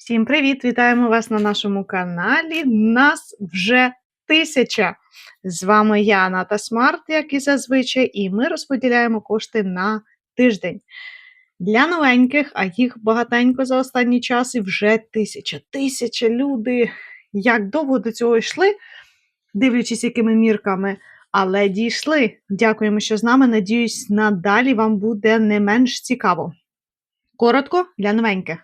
Всім привіт! Вітаємо вас на нашому каналі. Нас вже тисяча. З вами я, Ната Смарт, як і зазвичай, і ми розподіляємо кошти на тиждень. Для новеньких, а їх багатенько за останній час, і вже тисяча. Тисяча люди. Як довго до цього йшли, дивлячись, якими мірками, але дійшли. Дякуємо, що з нами. Надіюсь, надалі вам буде не менш цікаво. Коротко для новеньких.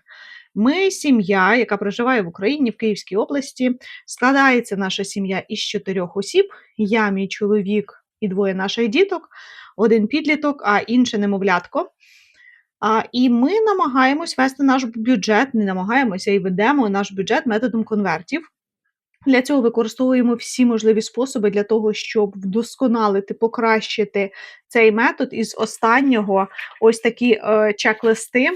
Ми сім'я, яка проживає в Україні в Київській області. Складається наша сім'я із чотирьох осіб: я, мій чоловік і двоє наших діток, один підліток, а інше немовлятко. А, І ми намагаємось вести наш бюджет, не намагаємося і ведемо наш бюджет методом конвертів. Для цього використовуємо всі можливі способи для того, щоб вдосконалити, покращити цей метод. Із останнього ось такі е, чек-листи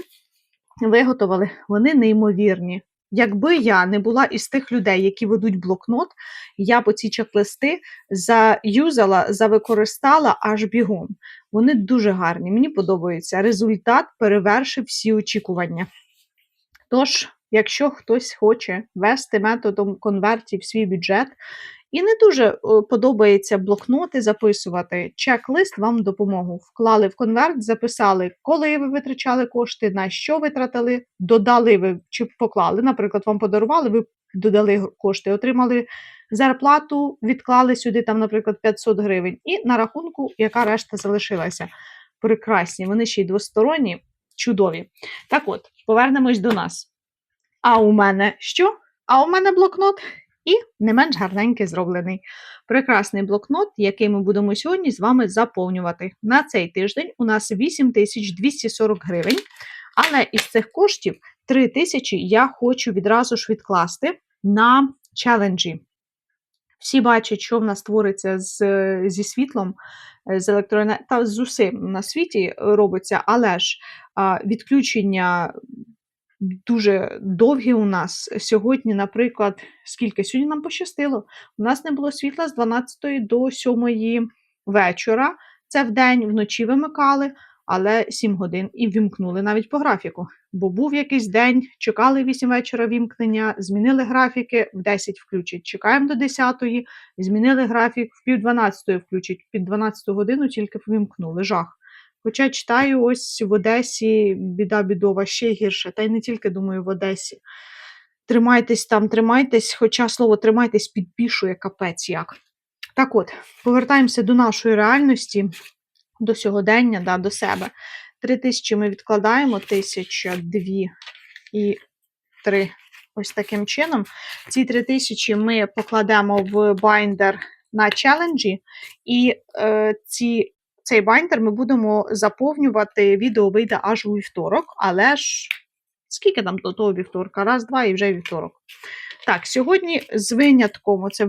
виготовили, вони неймовірні. Якби я не була із тих людей, які ведуть блокнот, я б ці чек-листи заюзала, завикористала аж бігом. Вони дуже гарні, мені подобається. Результат перевершив всі очікування. Тож, якщо хтось хоче вести методом конвертів свій бюджет, і не дуже е, подобається блокноти записувати. Чек-лист вам допомогу. Вклали в конверт, записали, коли ви витрачали кошти, на що витратили, додали ви чи поклали. Наприклад, вам подарували, ви додали кошти, отримали зарплату, відклали сюди, там, наприклад, 500 гривень, і на рахунку, яка решта залишилася. Прекрасні, вони ще й двосторонні, чудові. Так от, повернемось до нас. А у мене що? А у мене блокнот і не менш гарненький зроблений. Прекрасний блокнот, який ми будемо сьогодні з вами заповнювати. На цей тиждень у нас 8240 гривень, але із цих коштів 3000 я хочу відразу ж відкласти на челенджі. Всі бачать, що в нас твориться з, зі світлом, з електроенергією, та з усім на світі робиться, але ж а, відключення дуже довгі у нас. Сьогодні, наприклад, скільки сьогодні нам пощастило, у нас не було світла з 12 до 7 вечора. Це в день, вночі вимикали, але 7 годин і вімкнули навіть по графіку. Бо був якийсь день, чекали 8 вечора вімкнення, змінили графіки, в 10 включать. Чекаємо до 10, змінили графік, в пів 12 включать, під 12 годину тільки вимкнули жах. Хоча читаю, ось в Одесі біда бідова ще гірше, та й не тільки думаю в Одесі. Тримайтесь там, тримайтесь, хоча слово тримайтесь підпішує капець як. Так от, повертаємося до нашої реальності, до сьогодення, да, до себе. Три тисячі ми відкладаємо, тисяча, дві і три. Ось таким чином. Ці три тисячі ми покладемо в байндер на челенджі, і е, ці цей байндер ми будемо заповнювати, відео вийде аж у вівторок, але ж скільки там до того вівторка? Раз, два і вже вівторок. Так, сьогодні з винятком це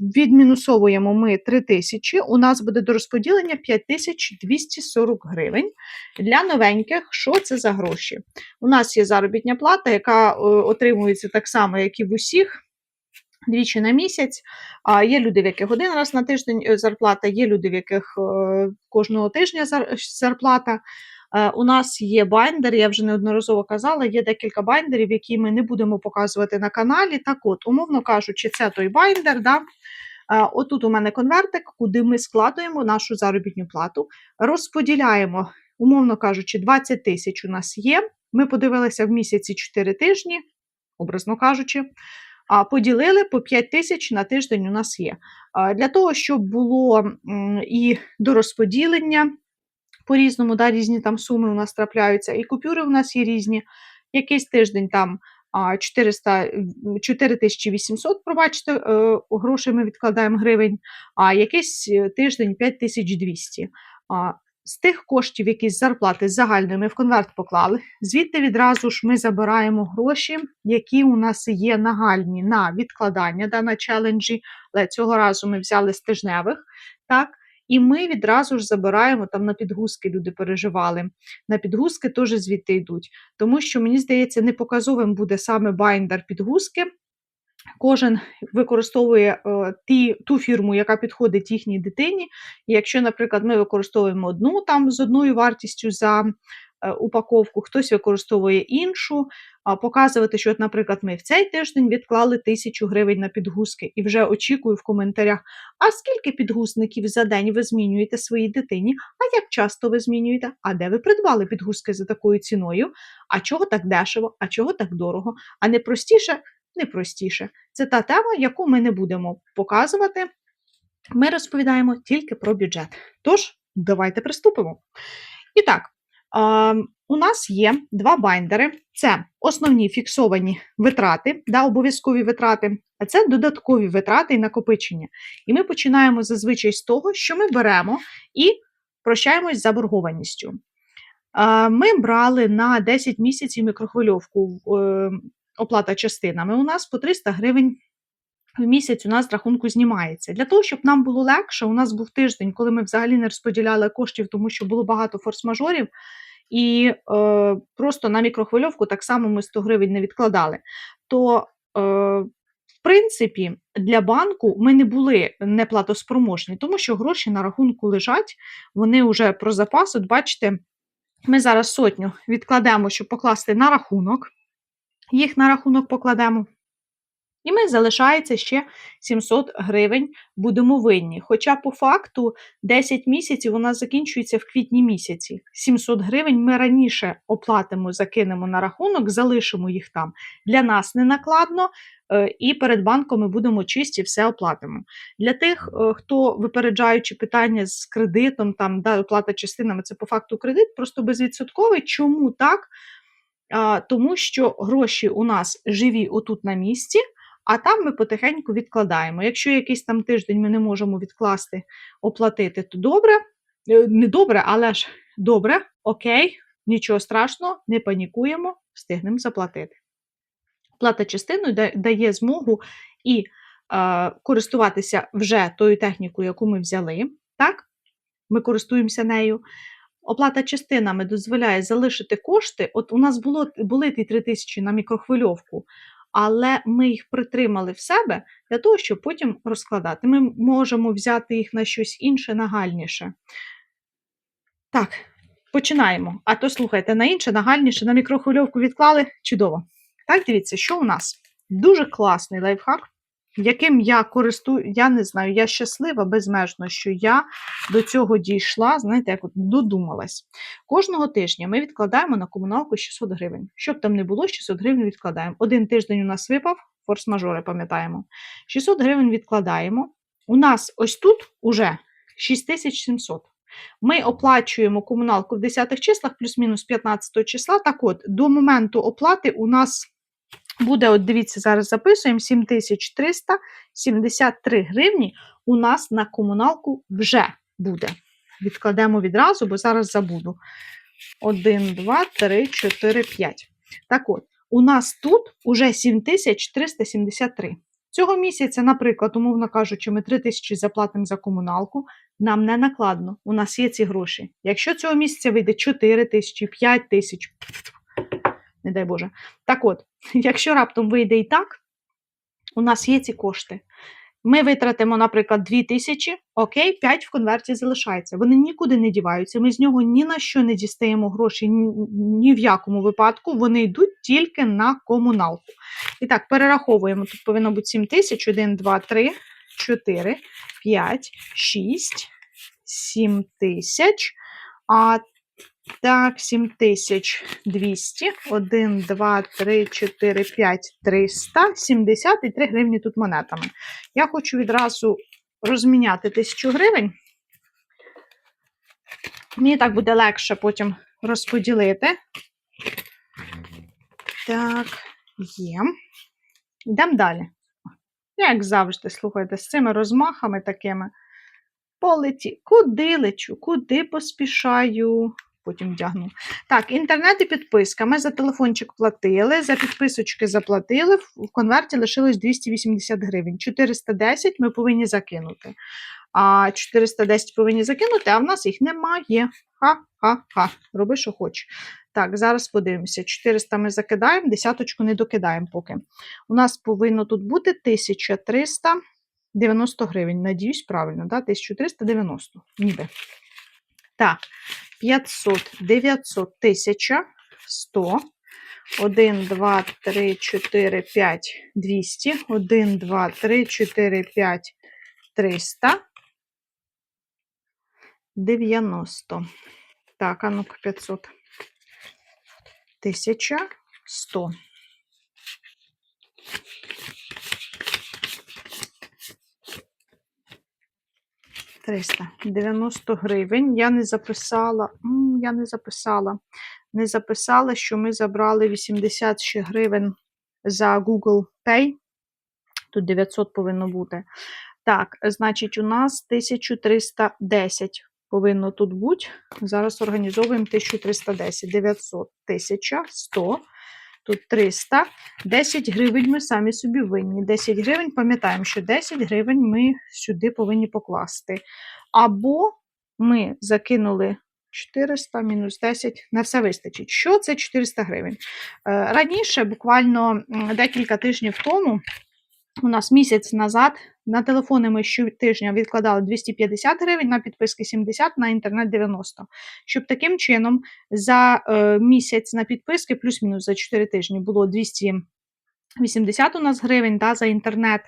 відмінусовуємо ми 3 тисячі. У нас буде до розподілення 5240 гривень. Для новеньких, що це за гроші? У нас є заробітня плата, яка е, отримується так само, як і в усіх двічі на місяць. А Є люди, в яких один раз на тиждень е, зарплата, є люди, в яких е, кожного тижня зарплата. Е, у нас є байндер, я вже неодноразово казала, є декілька байндерів, які ми не будемо показувати на каналі. Так от, умовно кажучи, це той байндер. Да? Отут у мене конвертик, куди ми складуємо нашу заробітну плату, розподіляємо, умовно кажучи, 20 тисяч у нас є. Ми подивилися в місяці 4 тижні, образно кажучи поділили по 5 тисяч на тиждень у нас є. Для того, щоб було і до розподілення по різному, да, різні там суми у нас трапляються, і купюри у нас є різні. Якийсь тиждень там 400, 4800, пробачте, е, грошей ми відкладаємо гривень, а якийсь е, тиждень 5200. З тих коштів, які з зарплати загальної ми в конверт поклали, звідти відразу ж ми забираємо гроші, які у нас є нагальні на відкладання да, на челенджі, але цього разу ми взяли з тижневих. так, І ми відразу ж забираємо там на підгузки, люди переживали. На підгузки теж звідти йдуть. Тому що, мені здається, непоказовим буде саме байндер підгузки. Кожен використовує е, ті, ту фірму, яка підходить їхній дитині. І якщо, наприклад, ми використовуємо одну там з одною вартістю за е, упаковку, хтось використовує іншу. А показувати, що, наприклад, ми в цей тиждень відклали тисячу гривень на підгузки і вже очікую в коментарях, а скільки підгузників за день ви змінюєте своїй дитині? А як часто ви змінюєте? А де ви придбали підгузки за такою ціною? А чого так дешево? А чого так дорого? А не простіше? Не простіше. Це та тема, яку ми не будемо показувати. Ми розповідаємо тільки про бюджет. Тож, давайте приступимо. І так, у нас є два байндери: це основні фіксовані витрати, да, обов'язкові витрати, а це додаткові витрати і накопичення. І ми починаємо зазвичай з того, що ми беремо і прощаємось з заборгованістю. Ми брали на 10 місяців мікрохвильовку е, оплата частинами. У нас по 300 гривень в місяць у нас рахунку знімається. Для того, щоб нам було легше, у нас був тиждень, коли ми взагалі не розподіляли коштів, тому що було багато форс-мажорів, і е, просто на мікрохвильовку так само ми 100 гривень не відкладали. То, е, в принципі, для банку ми не були неплатоспроможні, тому що гроші на рахунку лежать, вони вже про запас. От бачите, ми зараз сотню відкладемо, щоб покласти на рахунок. Їх на рахунок покладемо. І ми залишається ще 700 гривень будемо винні. Хоча по факту 10 місяців у нас закінчується в квітні місяці. 700 гривень ми раніше оплатимо, закинемо на рахунок, залишимо їх там. Для нас не накладно, е, і перед банком ми будемо чисті, все оплатимо. Для тих, е, хто випереджаючи питання з кредитом, там да, оплата частинами, це по факту кредит, просто безвідсотковий. Чому так? Тому що гроші у нас живі отут на місці а там ми потихеньку відкладаємо. Якщо якийсь там тиждень ми не можемо відкласти, оплатити, то добре, Е, не добре, але ж добре, окей, нічого страшного, не панікуємо, встигнемо заплатити. Плата частиною дає змогу і е, користуватися вже тою технікою, яку ми взяли. Так? Ми користуємося нею. Оплата частинами дозволяє залишити кошти. От у нас було, були ті 3 тисячі на мікрохвильовку, але ми їх притримали в себе для того, щоб потім розкладати. Ми можемо взяти їх на щось інше, нагальніше. Так, починаємо. А то слухайте, на інше, нагальніше, на мікрохвильовку відклали. Чудово. Так, дивіться, що у нас? Дуже класний лайфхак, яким я користую, я не знаю, я щаслива безмежно, що я до цього дійшла, знаєте, як от додумалась. Кожного тижня ми відкладаємо на комуналку 600 гривень. Щоб там не було, 600 гривень відкладаємо. Один тиждень у нас випав, форс-мажори пам'ятаємо. 600 гривень відкладаємо. У нас ось тут уже 6700. Ми оплачуємо комуналку в 10 числах, плюс-мінус 15 числа. Так от, до моменту оплати у нас буде, от дивіться, зараз записуємо 7373 гривні у нас на комуналку вже буде. Відкладемо відразу, бо зараз забуду. 1, 2, 3, 4, 5. Так от, у нас тут уже 7373. Цього місяця, наприклад, умовно кажучи, ми 3 тисячі заплатимо за комуналку, нам не накладно, у нас є ці гроші. Якщо цього місяця вийде 4 тисячі, 5 тисяч, не дай Боже. Так от, якщо раптом вийде і так, у нас є ці кошти. Ми витратимо, наприклад, 2 тисячі, окей, 5 в конверті залишається. Вони нікуди не діваються. Ми з нього ні на що не дістаємо гроші, ні, в якому випадку. Вони йдуть тільки на комуналку. І так, перераховуємо. Тут повинно бути 7 тисяч, 1, 2, 3, 4, 5, 6, 7 тисяч. А так, 7200, 1, 2, 3, 4, 5, 300, 73 гривні тут монетами. Я хочу відразу розміняти 1000 гривень. Мені так буде легше потім розподілити. Так, є. Йдемо далі. Як завжди, слухайте, з цими розмахами такими. Полеті. Куди лечу? Куди поспішаю? Потім вдягну. Так, інтернет і підписка. Ми за телефончик платили, за підписочки заплатили. В конверті лишилось 280 гривень. 410 ми повинні закинути. А 410 повинні закинути, а в нас їх немає. Ха-ха-ха. Роби, що хочеш. Так, зараз подивимося. 400 ми закидаємо, десяточку не докидаємо поки. У нас повинно тут бути 1390 гривень. Надіюсь, правильно, да? 1390, ніби. Так, 500, 900, 1000, 100, 1, 2, 3, 4, 5, 200, 1, 2, 3, 4, 5, 300, 90. Так, а ну-ка 500. 1000, 100. Триста дев'яносто гривень. Я не записала. Я не записала. Не записала, що ми забрали 80 ще гривень за Google Pay. Тут 900 повинно бути. Так, значить, у нас 1310 повинно тут бути. Зараз організовуємо 1310, 900, 1000, 100, тут 300, 10 гривень ми самі собі винні. 10 гривень, пам'ятаємо, що 10 гривень ми сюди повинні покласти. Або ми закинули 400 мінус 10, на все вистачить. Що це 400 гривень? Е, Раніше, буквально декілька тижнів тому, у нас місяць назад на телефони ми щотижня відкладали 250 гривень, на підписки 70, на інтернет 90. Щоб таким чином за е, місяць на підписки, плюс-мінус за 4 тижні, було 280 у нас гривень, да, за інтернет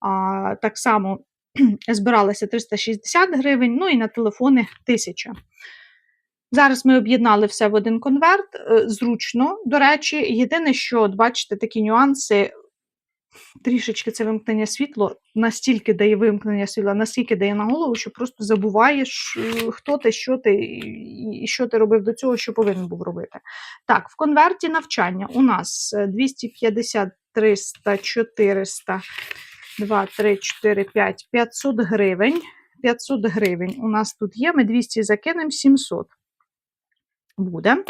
а, так само збиралося 360 гривень, ну і на телефони 1000. Зараз ми об'єднали все в один конверт. е, Зручно. До речі, єдине, що бачите такі нюанси. Трішечки це вимкнення світла настільки дає вимкнення світла, настільки дає на голову, що просто забуваєш, е, хто ти, що ти і що ти робив до цього, що повинен був робити. Так, в конверті навчання у нас е, 250, 300, 400, 2, 3, 4, 5, 500 гривень. 500 гривень у нас тут є. Ми 200 закинемо, 700 буде.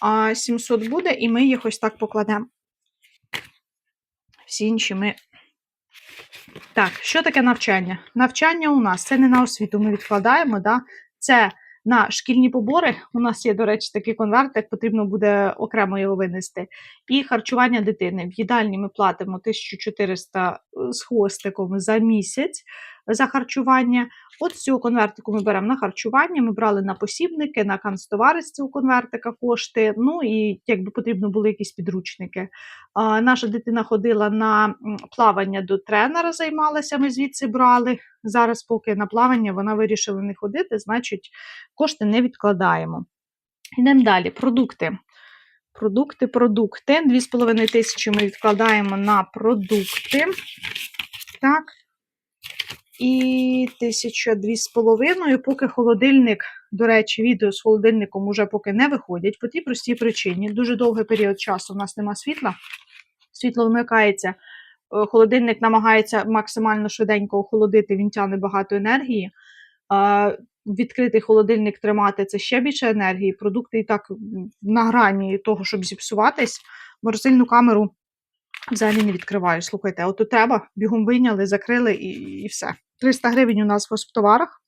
А 700 буде, і ми їх ось так покладемо. Всі інші ми. Так, що таке навчання? Навчання у нас це не на освіту, ми відкладаємо, да? це на шкільні побори. У нас є, до речі, такий конверт, як потрібно буде окремо його винести. І харчування дитини. В їдальні ми платимо 1400 з хвостиком за місяць за харчування. От з цього конвертику ми беремо на харчування. Ми брали на посібники, на канцтовари з цього конвертика кошти. Ну і якби потрібно були якісь підручники. А, наша дитина ходила на плавання до тренера, займалася. Ми звідси брали. Зараз, поки на плавання вона вирішила не ходити, значить, кошти не відкладаємо. Йдемо далі. Продукти. Продукти, продукти. 2,5 тисячі ми відкладаємо на продукти. Так. І тисяча дві з половиною, поки холодильник, до речі, відео з холодильником уже поки не виходять, по тій простій причині. Дуже довгий період часу у нас нема світла. Світло вмикається, е, холодильник намагається максимально швиденько охолодити, він тягне багато енергії. Відкритий холодильник тримати це ще більше енергії. Продукти і так на грані того, щоб зіпсуватись. Морозильну камеру взагалі не відкриваю. Слухайте, от треба, бігом вийняли, закрили і, і все. 300 гривень у нас в госптоварах.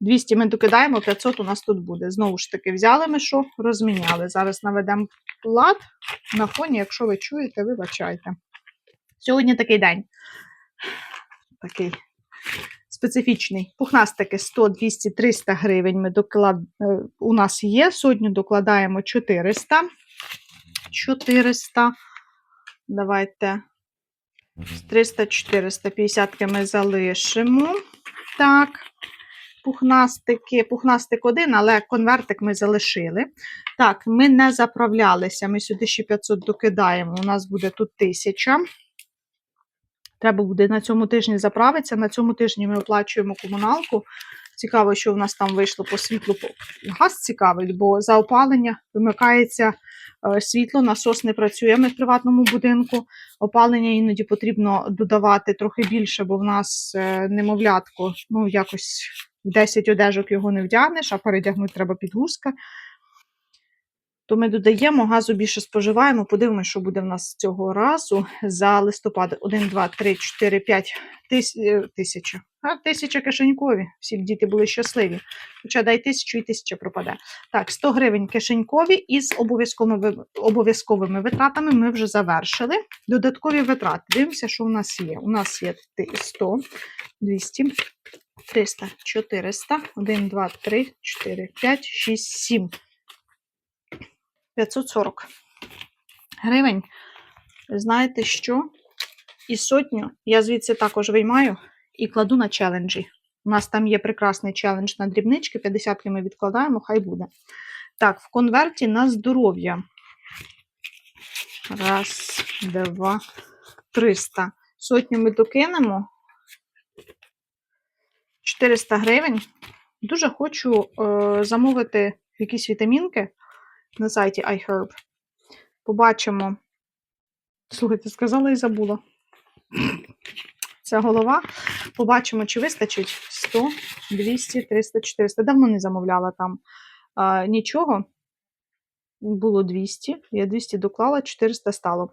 200 ми докидаємо, 500 у нас тут буде. Знову ж таки, взяли ми що, розміняли. Зараз наведемо лад на фоні, якщо ви чуєте, вибачайте. Сьогодні такий день. Такий специфічний. Пухнастики 100, 200, 300 гривень ми доклад... е, у нас є. Сотню докладаємо 400. 400. Давайте 300, 400, 50 ми залишимо. Так. Пухнастики, пухнастик один, але конвертик ми залишили. Так, ми не заправлялися. Ми сюди ще 500 докидаємо. У нас буде тут 1000. Треба буде на цьому тижні заправитися. На цьому тижні ми оплачуємо комуналку. Цікаво, що в нас там вийшло по світлу. Газ цікавить, бо за опалення вимикається світло, насос не працює. Ми в приватному будинку. Опалення іноді потрібно додавати трохи більше, бо в нас е, немовлятко, ну якось в 10 одежок його не вдягнеш, а передягнути треба підгузка. То ми додаємо, газу більше споживаємо. Подивимося, що буде в нас цього разу за листопад. 1, 2, 3, 4, 5 тис... е, тисяча. А, тисяча кишенькові. Всі діти були щасливі. Хоча дай тисячу і тисяча пропаде. Так, 100 гривень кишенькові із обов'язковими, обов'язковими витратами ми вже завершили. Додаткові витрати. Дивимося, що у нас є. У нас є 100, 200, 300, 400, 1, 2, 3, 4, 5, 6, 7. 540 гривень. Знаєте що? І сотню я звідси також виймаю і кладу на челенджі. У нас там є прекрасний челендж на дрібнички, 50 ми відкладаємо, хай буде. Так, в конверті на здоров'я. Раз, два, 300. Сотню ми докинемо. 400 гривень. Дуже хочу е, замовити якісь вітамінки на сайті iHerb. Побачимо. Слухайте, сказала і забула. Це голова. Побачимо, чи вистачить 100, 200, 300, 400. Давно не замовляла там а, нічого. Було 200. Я 200 доклала, 400 стало.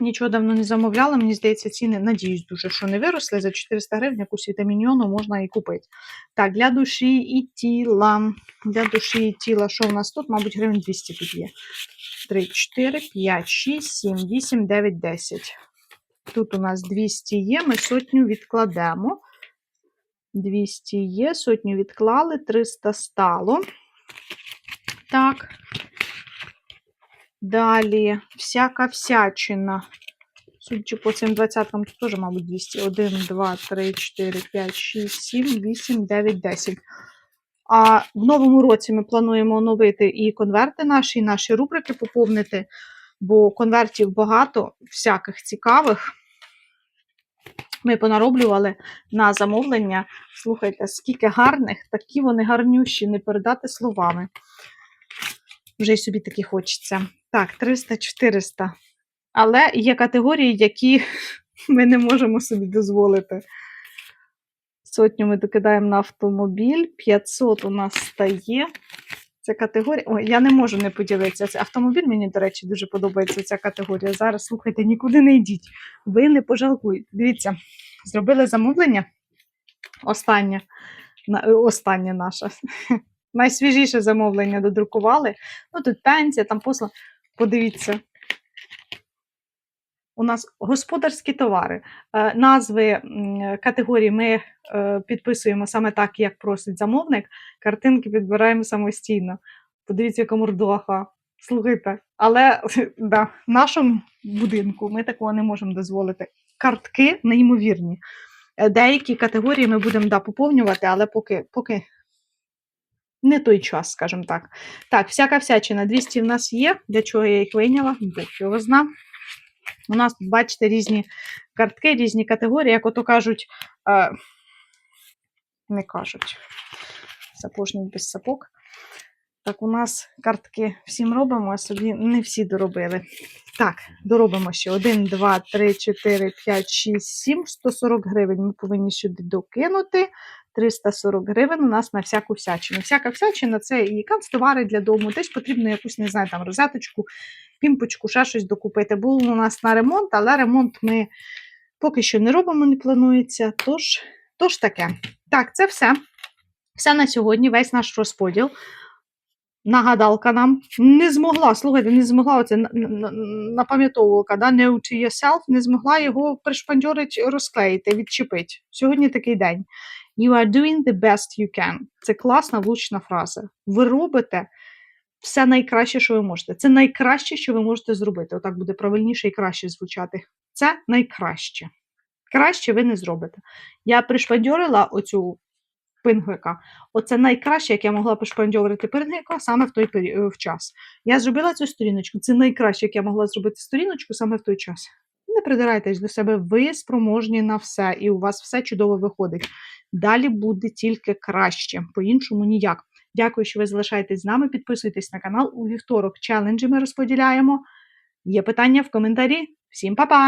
Нічого давно не замовляла. Мені здається, ціни, надіюсь, дуже, що не виросли. За 400 гривень якусь вітаміньйону можна і купити. Так, для душі і тіла. Для душі і тіла, що в нас тут? Мабуть, гривень 200 тут є. 3, 4, 5, 6, 7, 8, 9, 10. Тут у нас 200 є, ми сотню відкладемо. 200 є, сотню відклали, 300 стало. Так. Далі, всяка всячина. Судячи по цим двадцяткам, тут теж, мабуть, 200. 1, 2, 3, 4, 5, 6, 7, 8, 9, 10. А в новому році ми плануємо оновити і конверти наші, і наші рубрики поповнити, бо конвертів багато, всяких цікавих. Ми понароблювали на замовлення. Слухайте, скільки гарних, такі вони гарнющі, не передати словами. Вже й собі такі хочеться. Так, 300-400. Але є категорії, які ми не можемо собі дозволити. Сотню ми докидаємо на автомобіль, 500 у нас стає. Це категорія. Ой, я не можу не поділитися. Це автомобіль мені, до речі, дуже подобається ця категорія. Зараз, слухайте, нікуди не йдіть. Ви не пожалкуєте. Дивіться, зробили замовлення. Останнє, е, останнє наше. Найсвіжіше замовлення додрукували. Ну, тут пенсія, там послуг. Подивіться. У нас господарські товари. Е, Назви м, категорії ми е, підписуємо саме так, як просить замовник. Картинки підбираємо самостійно. Подивіться, яка мордоха. Слухайте, але да, в нашому будинку ми такого не можемо дозволити. Картки неймовірні. Е, Деякі категорії ми будемо да, поповнювати, але поки, поки не той час, скажімо так. Так, всяка всячина 200 в нас є. Для чого я їх вийняла? Бог його зна. У нас тут, бачите, різні картки, різні категорії, як ото кажуть, е, не кажуть, сапожник без сапог. Так, у нас картки всім робимо, а собі не всі доробили. Так, доробимо ще 1, 2, 3, 4, 5, 6, 7, 140 гривень ми повинні сюди докинути. 340 гривень у нас на всяку всячину. Всяка всячина це і канцтовари для дому, десь потрібно якусь, не знаю, там розеточку, пімпочку, ще щось докупити. Був у нас на ремонт, але ремонт ми поки що не робимо, не планується. Тож, тож таке. Так, це все. Все на сьогодні, весь наш розподіл. Нагадалка нам не змогла, слухайте, не змогла оце на- на- напам'ятовувалка, да, не yourself, не змогла його пришпандьорить, розклеїти, відчепити. Сьогодні такий день. You are doing the best you can. Це класна влучна фраза. Ви робите все найкраще, що ви можете. Це найкраще, що ви можете зробити. Отак буде правильніше і краще звучати. Це найкраще. Краще ви не зробите. Я пришпандьорила оцю пингвика. Оце найкраще, як я могла пришпандьорити пингвика саме в той пері- е, в час. Я зробила цю сторіночку. Це найкраще, як я могла зробити сторіночку саме в той час. Не придирайтесь до себе, ви спроможні на все, і у вас все чудово виходить. Далі буде тільки краще, по-іншому ніяк. Дякую, що ви залишаєтесь з нами. Підписуйтесь на канал. У вівторок челенджі ми розподіляємо. Є питання в коментарі. Всім па-па!